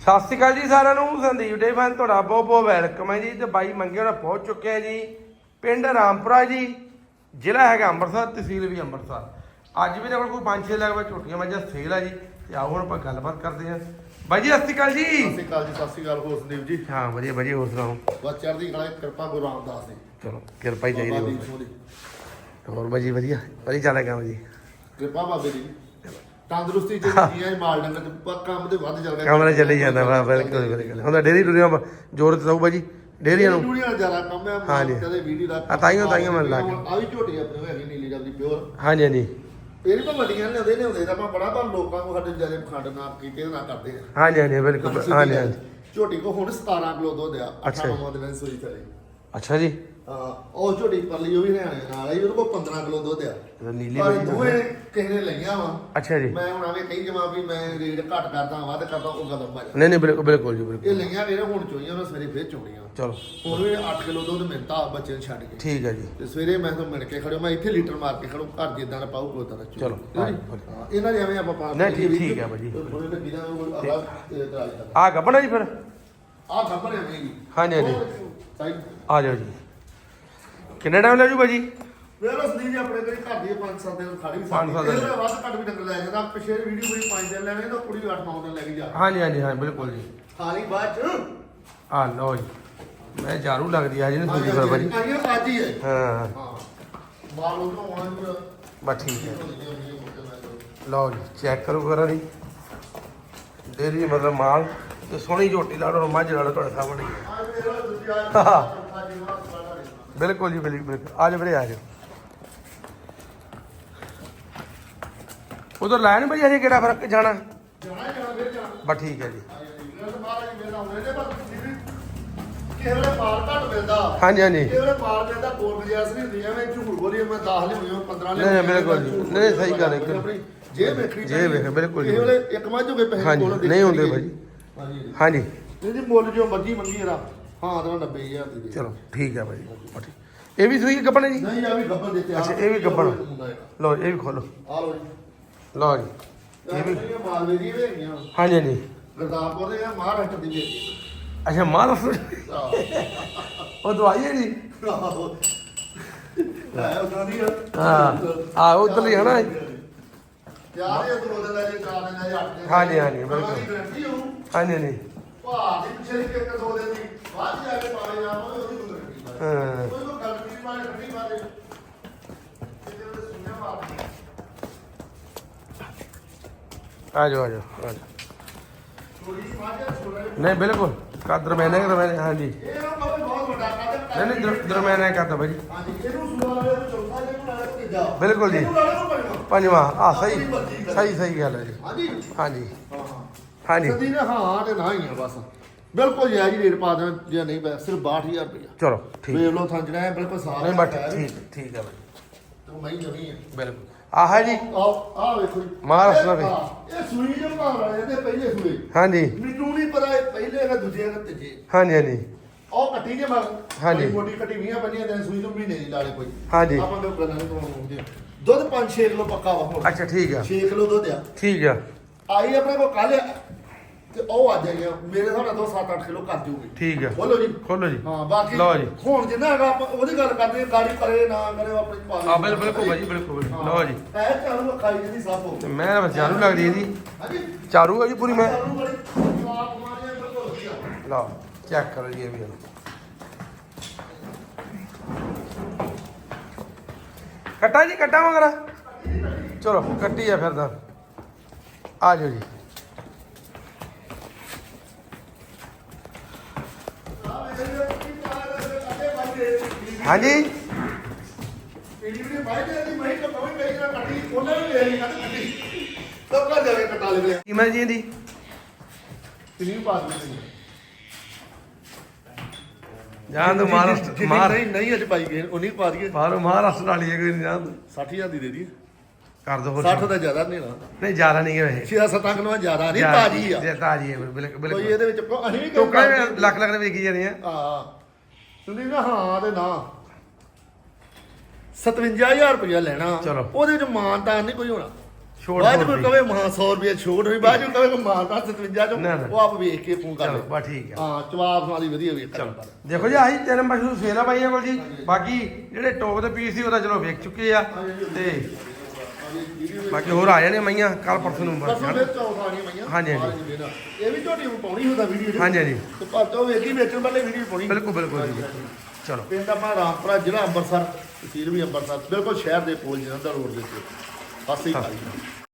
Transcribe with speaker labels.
Speaker 1: ਸਤਿ ਸ਼੍ਰੀ ਅਕਾਲ ਜੀ ਸਾਰਿਆਂ ਨੂੰ। ਸੰਦੀਪ ਡੇ ਫੈਨ ਤੁਹਾਡਾ ਬਹੁਤ ਬਹੁਤ ਵੈਲਕਮ ਹੈ ਜੀ। ਤੇ ਬਾਈ ਮੰਗੇ ਹੋਣਾ ਪਹੁੰਚ ਚੁੱਕੇ ਆ ਜੀ। ਪਿੰਡ ਰਾਮਪੁਰਾ ਜੀ। ਜ਼ਿਲ੍ਹਾ ਹੈਗਾ ਅੰਮ੍ਰਿਤਸਰ ਤਹਿਸੀਲ ਵੀ ਅੰਮ੍ਰਿਤਸਰ। ਅੱਜ ਵੀ ਕੋਲ ਪੰਜ ਛੇ ਲੱਖ ਵਿੱਚ ਝੋਟੀਆਂ ਮੱਝਾਂ ਸੇਲ ਆ ਜੀ। ਤੇ ਆਓ ਹੁਣ ਆਪਾਂ ਗੱਲਬਾਤ ਕਰਦੇ ਹਾਂ। ਬਾਈ ਜੀ ਸਤਿ ਸ਼੍ਰੀ ਅਕਾਲ
Speaker 2: ਸਤਿ
Speaker 1: ਜੀ
Speaker 2: ਸ਼੍ਰੀ ਅਕਾਲ ਜੀ ਸਤਿ ਸ਼੍ਰੀ ਅਕਾਲ। ਹੋਰ ਸੰਦੀਪ ਜੀ?
Speaker 1: ਹਾਂ ਵਧੀਆ ਵਧੀਆ। ਹੋਰ ਸੁਣਾਓ?
Speaker 2: ਬਸ ਚੜ੍ਹਦੀ ਕਲਾ ਕਿਰਪਾ ਗੁਰੂ ਰਾਮਦਾਸ ਦੀ।
Speaker 1: ਚਲੋ ਕਿਰਪਾ ਹੀ ਚਾਹੀਦੀ ਹੋਰ। ਬਾਈ ਜੀ ਵਧੀਆ। ਵਧੀਆ ਚੱਲ ਰਿਹਾ ਕੰਮ ਜੀ।
Speaker 2: ਕਿਰਪਾ ਬਾਬੇ ਦੀ। ਤੰਦਰੁਸਤੀ ਜਿਹੜੀ ਹੈ। ਮਾਲ ਡੰਗਰ ਤੇ ਪ- ਕੰਮ ਦੇ ਵੱਧ ਚੱਲ ਰਿਹਾ
Speaker 1: ਕਮਰਾ ਚੱਲੀ ਜਾਂਦਾ ਵਾ ਬਿਲਕੁਲ ਬਿਲਕੁਲ। ਹੁਣ ਤਾਂ ਡੇਰੀ ਡੁਰੀਆਂ ਜ਼ੋਰ ਤੇ ਦਊ ਬਾਜੀ ਡੇਰੀਆਂ ਨੂੰ।
Speaker 2: ਦੁਨੀਆ ਜ਼ਿਆਦਾ ਕੰਮ ਹੈ
Speaker 1: ਹਾਂਜੀ।
Speaker 2: ਕਦੇ ਵੀਡੀਓ ਦਾ
Speaker 1: ਆ ਤਾਈਓ- ਤਾਈਓ ਮੈਨੂੰ ਲੱਗ ਗਿਆ।
Speaker 2: ਆ ਵੀ ਝੋਟੀ ਆਪਣੇ ਹੈਗੀ ਨੀਲੀ ਜਾਂਦੀ ਪਿਓਰ।
Speaker 1: ਹਾਂਜੀ ਹਾਂਜੀ।
Speaker 2: ਇਹ ਵੀ ਤਾਂ ਵੱਡੀਆਂ ਲਿਆਉਂਦੇ ਲਿਆਉਂਦੇ ਤਾਂ ਆਪਾਂ ਬੜਾ ਪਰ ਲੋਕਾਂ ਨੂੰ ਸਾਡੇ ਜ਼ਿਆਦਾ ਖੰਡ ਨਾ ਕੀਤੇ ਨਾ ਕਰਦੇ ਆ।
Speaker 1: ਹਾਂਜੀ ਹਾਂਜੀ ਬਿਲਕੁਲ ਹਾਂਜੀ ਹਾਂਜੀ
Speaker 2: ਝੋਟੀ ਕੋ ਹੁਣ 17 ਕਿਲੋ ਦੁੱਧ ਆ
Speaker 1: ਅੱਛਾ।
Speaker 2: 18
Speaker 1: ਜੀ।
Speaker 2: ਮੋਦ ਨਾਲ ਸੋਈ ਥਲੇ
Speaker 1: ਅੱਛਾ ਜੀ।
Speaker 2: ਹਾਂ ਉਹ ਝੋਟੀ ਪਰਲੀ ਉਹ ਵੀ ਹਰਿਆਣੇ ਨਾਲ ਆਈ ਉਹਦੇ ਕੋਲ 15 ਕਿਲੋ ਦੁੱਧ ਆ।
Speaker 1: ਇਹ ਨੀਲੀ
Speaker 2: ਪਰ
Speaker 1: ਬਾਜੀ
Speaker 2: ਦੋਵੇਂ ਕਿਸੇ ਨੇ ਲਈਆਂ ਵਾ।
Speaker 1: ਅੱਛਾ ਜੀ।
Speaker 2: ਮੈਂ ਹੁਣ ਆਵੇ ਕਹੀ ਜਮਾ ਵੀ ਮੈਂ ਰੇਟ ਘੱਟ ਕਰਦਾ ਵੱਧ ਕਰਦਾ ਉਹ ਕਦਮ ਭੱਜ
Speaker 1: ਨਹੀਂ ਨਹੀਂ ਬਿਲਕੁਲ ਬਿਲਕੁਲ ਜੀ
Speaker 2: ਇਹ
Speaker 1: ਬਿਲਕੁਲ
Speaker 2: ਲਈਆਂ ਵੀਰੇ ਹੁਣ ਚੋਈਆਂ ਉਹਨਾਂ ਸਵੇਰੇ ਫੇਰ ਚੋਣੀਆਂ।
Speaker 1: ਚਲੋ।
Speaker 2: ਹੁਣ ਵੀ 8 ਕਿਲੋ ਦੁੱਧ ਮਿਲਦਾ ਬੱਚੇ ਨੂੰ ਛੱਡ ਕੇ।
Speaker 1: ਠੀਕ ਹੈ ਜੀ।
Speaker 2: ਤੇ ਸਵੇਰੇ ਮੈਂ ਤੋਂ ਮਿਲ ਕੇ ਖੜਿਓ ਮੈਂ ਇੱਥੇ ਲੀਟਰ ਮਾਰ ਕੇ ਖੜੋ ਘਰ ਜਿੱਦਾਂ ਦਾ ਪਾਉ ਕੋਦਾਂ ਦਾ ਚੋ
Speaker 1: ਚਲੋ,
Speaker 2: ਇਹਨਾਂ ਦੇ ਐਵੇਂ ਆਪਾਂ ਪਾ
Speaker 1: ਨਹੀਂ, ਠੀਕ- ਠੀਕ ਹੈ ਭਾਜੀ। ਆ ਗੱਬਣਾ ਜੀ ਫਿਰ?
Speaker 2: ਆਹ ਖਬਰ ਐਵੇਂ ਹੀ
Speaker 1: ਹਾਂਜੀ, ਹਾਂਜੀ।
Speaker 2: ਸਾਈਡ
Speaker 1: ਆ ਜਾਓ ਜੀ। ਕਿੰਨੇ ਟਾਈਮ ਲੱਗੂ ਬਾਜੀ
Speaker 2: ਵੇਰੋ ਸੰਦੀਪ ਜੀ ਆਪਣੇ ਘਰੇ ਘਰ ਦੀ 5-7 ਦਿਨ ਖੜੀ
Speaker 1: ਪੰਜ ਸੱਤ ਦਿਨ।
Speaker 2: ਇਹਦਾ ਵੱਧ ਘੱਟ ਵੀ ਡੰਗਰ ਲੈ ਜਾਂਦਾ। ਪਿਛੇ ਵੀਡੀਓ ਕੋਈ 5 ਦਿਨ ਲੈਣੇ ਤਾਂ ਕੁੜੀ 8-9 ਦਿਨ ਲੈ ਕੇ ਜਾ।
Speaker 1: ਹਾਂਜੀ ਹਾਂਜੀ ਹਾਂ ਬਿਲਕੁਲ ਜੀ।
Speaker 2: ਖਾਲੀ ਬਾਅਦ ਚ।
Speaker 1: ਆ ਲਓ ਜੀ। ਮੈਂ ਝਾੜੂ ਲੱਗਦੀ ਆ ਜੀ ਨਾ ਦੂਜੀ
Speaker 2: ਆਈਆਂ ਅੱਜ ਹੀ ਹੈ
Speaker 1: ਹਾਂ।
Speaker 2: ਹਾਂ। ਮਾਲ ਉਹਨੂੰ ਆਉਣਾ ਪੂਰਾ
Speaker 1: ਬਸ ਠੀਕ ਹੈ। ਲਓ ਜੀ ਚੈੱਕ ਕਰੋ ਕਰਾਂ ਜੀ। ਡੇਰੀ ਮਤਲਬ ਮਾਲ। ਤੇ ਸੋਹਣੀ ਝੋਟੀ ਲਾ ਲਓ ਮੱਝ ਲਾ ਲਓ ਤੁਹਾਡੇ ਸਾਹਮਣੇ। ਹੀ ਹੈ। ਬਿਲਕੁਲ ਜੀ ਬਿਲਕੁਲ ਬਿਲਕੁਲ। ਆ ਜਾਓ ਵੀਰੇ ਆ ਜਾਓ। ਉਧਰ ਲਾਇਆ ਨੀ ਭਾਈ ਅਜੇ ਕਿਹੜਾ ਫ਼ਰਕ ਜਾਣਾ? ਬਸ ਠੀਕ ਹੈ ਜੀ।
Speaker 2: ਕਿਸੇ ਵੇਲੇ ਮਾਲ ਘੱਟ ਮਿਲਦਾ
Speaker 1: ਹਾਂਜੀ। ਹਾਂਜੀ
Speaker 2: ਕਿਸੇ ਵੇਲੇ ਮਾਲ ਮਿਲਦਾ ਕੋਲ ਗੁਜਾਇਸ਼ ਨਹੀਂ ਹੁੰਦੀ ਐਵੇਂ ਝੂਠ ਬੋਲੀ ਮੈਂ 10 ਲਿਆਉਣੀ 15
Speaker 1: ਨਹੀਂ, ਨਹੀਂ, ਬਿਲਕੁਲ ਜੀ। ਨਹੀਂ, ਸਹੀ ਗੱਲ ਹੈ।
Speaker 2: ਜੇ ਵੇਖਣੀ
Speaker 1: ਜੇ ਵੇਖ, ਬਿਲਕੁਲ ਜੀ।
Speaker 2: ਕਿਸੇ ਵੇਲੇ ਇੱਕ ਮੱਝ ਹੋਵੇ ਪੈਸੇ
Speaker 1: ਹਾਂਜੀ,
Speaker 2: ਕੋਲੋਂ
Speaker 1: ਨਹੀਂ ਹੁੰਦੇ ਭਾਜੀ।
Speaker 2: ਹਾਂਜੀ
Speaker 1: ਹਾਂਜੀ।
Speaker 2: ਇਹਦੀ ਮੁੱਲ ਜੋ ਮਰਜ਼ੀ ਮੰਗੀ ਇਹਦਾ ਹਾਂ ਤਾਂ 90000 ਦੀ ਦੇ
Speaker 1: ਚਲੋ ਠੀਕ ਹੈ ਭਾਈ ਬਸ ਠੀਕ। ਇਹ ਵੀ ਸੂਈ ਗੱਪਣ ਜੀ?
Speaker 2: ਨਹੀਂ ਆ ਵੀ ਗੱਬਰ ਦਿੱਤੇ
Speaker 1: ਅੱਛਾ, ਇਹ ਵੀ ਗੱਭਣ। ਲਓ ਇਹ ਵੀ ਖੋਲੋ।
Speaker 2: ਆ ਲੋ ਜੀ।
Speaker 1: ਲਓ ਜੀ ਇਹ ਵੀ।
Speaker 2: ਮਾਲਵੇ ਦੀ ਵੀ ਹੈਗੀਆਂ।
Speaker 1: ਹਾਂਜੀ ਹਾਂਜੀ।
Speaker 2: ਗੁਰਦਾਸਪੁਰ ਦੇ ਆ ਮਹਾਰਾਸ਼ਟਰ ਦੀ। ਵੀ
Speaker 1: ਅੱਛਾ ਮਹਾਰਾਸ਼ਟਰ ਉਹ ਦਵਾਈ ਹੈ ਜੀ?
Speaker 2: ਹੈ
Speaker 1: ਆ। ਉਧਰਲੀ ਹੈ ਨਾ
Speaker 2: ਯਾਰ ਇਹ ਦੋ ਦਿਨ ਲੈ ਜੇ ਚਾਰ ਦਿਨ ਜੇ ਅੱਠ ਦਿਨ।
Speaker 1: ਹਾਂਜੀ, ਹਾਂਜੀ, ਬਿਲਕੁਲ। ਹਾਂਜੀ ਹਾਂਜੀ।
Speaker 2: ਭਾਅ ਦੀ ਪਿੱਛੇ ਇੱਕ ਦੋ ਦਿਨ ਦੀ ਬਾਅਦ ਜਾ ਕੇ ਪਾਲੇ ਜਾਵਾਂਗੇ ਉਹਦੀ ਨਹੀਂ
Speaker 1: ਹਾਂ
Speaker 2: ਕੋਈ ਕੋਈ ਗਰੰਟੀ ਮਾਰੇ ਗਰੰਟੀ ਮਾਰੇ ਕਿਤੇ ਉਹਦੇ ਸੁਣਿਆ ਮਾਰ
Speaker 1: ਆ ਜਾਓ ਆ ਜਾਓ ਆ ਜਾਓ। ਨਹੀਂ ਬਿਲਕੁਲ। ਕਦਰ ਮੈਨੇ ਕਰ ਮੈਨੇ ਹਾਂਜੀ।
Speaker 2: ਇਹ ਨਾ ਕੋਈ ਬਹੁਤ ਵੱਡਾ ਕਾਦਰ
Speaker 1: ਨਹੀਂ ਨਹੀਂ ਦਰਮਿਆਨਾ ਕਰਦਾ ਭਾਈ
Speaker 2: ਹਾਂਜੀ ਇਹਨੂੰ ਸੁਣਾਵੇ ਤੇ ਚੌਥਾ ਜੇ ਨੂੰ ਨਾਲੇ ਤੇ ਜਾ
Speaker 1: ਬਿਲਕੁਲ ਜੀ। ਪੰਜਵਾਂ। ਆ ਸਹੀ। ਸਹੀ ਸਹੀ ਗੱਲ ਹੈ ਜੀ।
Speaker 2: ਹਾਂਜੀ।
Speaker 1: ਹਾਂਜੀ।
Speaker 2: ਹਾਂ। ਹਾਂ
Speaker 1: ਹਾਂਜੀ।
Speaker 2: ਸਦੀ ਨੇ ਹਾਂ ਤੇ ਨਾ ਹੀ ਆ ਬਸ। ਬਿਲਕੁਲ ਜਾਇਜ਼ ਰੇਟ ਪਾ ਦੇਣਾ ਜੇ ਨਹੀਂ ਸਿਰਫ 62000 ਰੁਪਇਆ
Speaker 1: ਚਲੋ ਠੀਕ।
Speaker 2: ਵੇਖ ਲਓ ਥੰਜਣਾ ਹੈ ਬਿਲਕੁਲ ਸਾਫ਼
Speaker 1: ਨਹੀਂ ਬਟ ਠੀਕ ਠੀਕ ਹੈ ਭਾਈ
Speaker 2: ਤੂੰ ਮੈਂ ਜਮੀ ਹੈ
Speaker 1: ਬਿਲਕੁਲ। ਆਹ ਜੀ।
Speaker 2: ਆਹ ਆਹ ਵੇਖੋ ਜੀ।
Speaker 1: ਮਹਾਰਾਸ਼ਟਰ ਦੇ।
Speaker 2: ਇਹ- ਹਾਂ, ਇਹ ਸੂਈ ਜੋ ਭਾਵ ਰਹੇ ਤੇ ਪਹਿਲੇ ਸੂਏ।
Speaker 1: ਹਾਂਜੀ।
Speaker 2: ਮੈਨੂੰ ਨਹੀਂ ਪਤਾ ਇਹ ਪਹਿਲੇ ਹੈ ਦੂਜੇ ਹੈ ਤੀਜੇ।
Speaker 1: ਹਾਂਜੀ ਹਾਂਜੀ।
Speaker 2: ਉਹ ਕੱਟੀ ਜੇ ਮਗ
Speaker 1: ਹਾਂਜੀ।
Speaker 2: ਮੋਟੀ ਕੱਟੀ 20 ਪੰਜਾਂ ਦਿਨ ਸੂਈ ਤੋਂ ਮਹੀਨੇ ਦੀ ਲਾਲੇ ਕੋਈ।
Speaker 1: ਹਾਂਜੀ।
Speaker 2: ਆਪਾਂ ਨੂੰ ਕਰਨਾ ਨਹੀਂ ਪਾਉਂਦੇ ਦੁੱਧ 5-6 ਕਿਲੋ ਪੱਕਾ ਵਾ ਹੁਣ।
Speaker 1: ਅੱਛਾ ਠੀਕ ਆ।
Speaker 2: 6 ਕਿਲੋ ਦੁੱਧ ਆ।
Speaker 1: ਠੀਕ ਆ।
Speaker 2: ਆਈ ਆਪਣੇ ਕੋਲ ਕੱਲ ਤੇ ਉਹ ਆ ਜਾਈਆਂ ਮੇਰੇ ਹਿਸਾਬ ਨਾਲ 2-7-8 ਕਿਲੋ ਕਰ ਜੂਗੀ।
Speaker 1: ਠੀਕ ਆ।
Speaker 2: ਬੋਲੋ ਜੀ।
Speaker 1: ਖੋਲੋ ਜੀ।
Speaker 2: ਹਾਂ ਬਾਕੀ
Speaker 1: ਲਓ ਜੀ।
Speaker 2: ਹੁਣ ਜਿੰਨਾ ਹੈਗਾ ਆਪਾਂ ਉਹਦੀ ਗੱਲ ਕਰਦੇ ਹਾਂ ਗਾੜੀ ਕਰੇ ਨਾ ਕਰੇ ਉਹ ਆਪਣੀ ਪਾ
Speaker 1: ਆ ਬਿਲ- ਬਿਲਕੁਲ ਭਾਜੀ ਬਿਲਕੁਲ। ਬਿਲਕੁਲ। ਲਓ ਜੀ।
Speaker 2: ਐ ਚਾਲੂ ਖਾਈ ਜਿਹਦੀ ਸਭ ਹੋ
Speaker 1: ਤੇ ਮੈਂ ਬਸ ਚਾਰੂ ਲੱਗਦੀ ਇਹਦੀ।
Speaker 2: ਹਾਂਜੀ।
Speaker 1: ਚਾਰੂ ਹੈ ਜੀ ਪੂਰੀ ਮੈਂ।
Speaker 2: ਚਾਲੂ ਬੜੀ ਜਵਾਬ ਮਾਰਿਆ ਬਿਲਕੁਲ ਵਧੀਆ
Speaker 1: ਲਓ ਚੈੱਕ ਕਰੋ ਜੀ ਇਹ ਵੀ। ਕੱਟਾ ਜੀ ਕੱਟਾ ਮਗਰ। ਚਲੋ ਕੱਟੀ ਆ ਫਿਰ ਤਾਂ। ਆ ਜਾਓ ਜੀ। ਹਾਂਜੀ।
Speaker 2: ਪੀੜੀ ਵੀ ਬਾਈ ਦੇ ਦੀ ਮੈਂ ਤਾਂ ਕੋਈ ਕਹੀ ਨਾ ਕੱਟੀ ਉਹਨੇ ਵੀ ਲੈ ਲਈ ਕੱਟੀ ਕੱਟੀ ਸਭ ਕਾ ਜਾਵੇ ਕਟਾ ਲੈ ਲਿਆ
Speaker 1: ਕੀਮਤ ਜੀ ਇਹਦੀ
Speaker 2: ਕਿੰਨੀ ਪਾ ਦਿੱਤੀ
Speaker 1: ਜਾਨ ਤੋਂ ਮਹਾਰਾਸ਼ਟਰ ਮਾਰ।
Speaker 2: ਨਹੀਂ ਨਹੀਂ ਅੱਜ ਪਾਈ ਗਏ ਉਨੀ ਪਾ ਦਈਏ।
Speaker 1: ਮਾਰੋ ਮਹਾਰਾਸ਼ਟਰ ਵਾਲੀ ਹੈ ਕੋਈ ਨਹੀਂ ਜਾਨ
Speaker 2: 60000 ਦੀ ਦੇ ਦੀ
Speaker 1: ਕਰ ਦੋ
Speaker 2: 60 ਦਾ ਜ਼ਿਆਦਾ ਨਹੀਂ ਨਾ।
Speaker 1: ਨਹੀਂ ਜ਼ਿਆਦਾ ਨਹੀਂ ਹੈ
Speaker 2: 6-7 ਕਿਲੋ ਜ਼ਿਆਦਾ ਨਹੀਂ ਤਾਜੀ ਆ।
Speaker 1: ਜੇ ਤਾਜੀ ਹੈ ਬਿਲਕੁਲ
Speaker 2: ਕੋਈ
Speaker 1: ਬਿਲਕੁਲ
Speaker 2: ਇਹਦੇ ਵਿੱਚ ਕੋ- ਅਸੀਂ ਵੀ
Speaker 1: ਟੋਕਾ ਵੀ ਲੱਖ ਲੱਖ ਦੇ ਵੇਚੀ ਜਾਂਦੀਆਂ
Speaker 2: ਹਾਂ। ਸੁਣੀ ਨਾ ਹਾਂ ਤੇ ਨਾ। 57000 ਰੁਪਇਆ ਲੈਣਾ।
Speaker 1: ਚਲੋ।
Speaker 2: ਉਹਦੇ ਵਿੱਚ ਮਾਨਤਾ ਨਹੀਂ ਕੋਈ ਹੋਣਾ।
Speaker 1: ਛੋੜ
Speaker 2: ਬਾਅਦ ਵਿੱਚ
Speaker 1: ਦੀ।
Speaker 2: ਕਵੇ ਮਾਂ 100 ਰੁਪਏ ਛੋੜ ਹੋਈ ਬਾਅਦ ਵਿੱਚ ਕਵੇ ਕਿ ਮਾਂ ਦਾ 57 ਚੋਂ
Speaker 1: ਨਾ।
Speaker 2: ਉਹ ਆਪ ਵੇਖ ਕੇ ਫੋਨ ਕਰ
Speaker 1: ਚਲੋ
Speaker 2: ਲੈ
Speaker 1: ਬਾ ਠੀਕ ਆ।
Speaker 2: ਹਾਂ ਜਵਾਬ ਵਾਲੀ ਵਧੀਆ ਵੇਖ
Speaker 1: ਚਲੋ। ਦੇਖੋ ਜੀ ਆਹੀ ਤਿੰਨ ਪਸ਼ੂ ਸੇਲਾ ਬਾਈਆਂ ਕੋਲ ਜੀ। ਬਾਕੀ ਜਿਹੜੇ ਟੋਪ ਦੇ ਪੀਸ ਸੀ ਉਹਦਾ ਚਲੋ ਵੇਚ ਚੁੱਕੇ ਆ। ਤੇ ਬਾਕੀ ਹੋਰ ਆ ਜਾਣੇ ਮਈਆਂ ਕੱਲ ਪਰਸੋਂ ਨੂੰ
Speaker 2: ਪਰਸੋਂ
Speaker 1: ਬਸ
Speaker 2: ਫਿਰ ਚੌਥ ਆਣੀ ਮਈਆਂ।
Speaker 1: ਹਾਂਜੀ, ਹਾਂਜੀ।
Speaker 2: ਇਹ ਵੀ ਝੋਟੀ ਨੂੰ ਪਾਉਣੀ ਹੁੰਦਾ ਵੀਡੀਓ
Speaker 1: ਹਾਂਜੀ ਹਾਂਜੀ।
Speaker 2: ਤੇ ਪਰ ਤੋਂ ਵੇਖੀ ਵੇਚਣ ਵਾਲੇ ਵੀਡੀਓ ਪਾਉਣੀ।
Speaker 1: ਬਿਲਕੁਲ ਬਿਲਕੁਲ ਜੀ ਚਲੋ।
Speaker 2: ਪਿੰਡ ਆਪਣਾ ਰਾਮਪੁਰਾ ਜ਼ਿਲ੍ਹਾ ਅੰਮ੍ਰਿਤਸਰ ਤਹਿਸੀਲ ਵੀ ਅੰਮ੍ਰਿਤਸਰ ਬਿਲਕੁਲ ਸ਼ਹਿਰ ਦੇ ਕੋਲ ਜਲੰਧਰ ਰੋਡ ਦੇ ਉੱਤੇ ਫਾਸੀ ਕਾਲੀ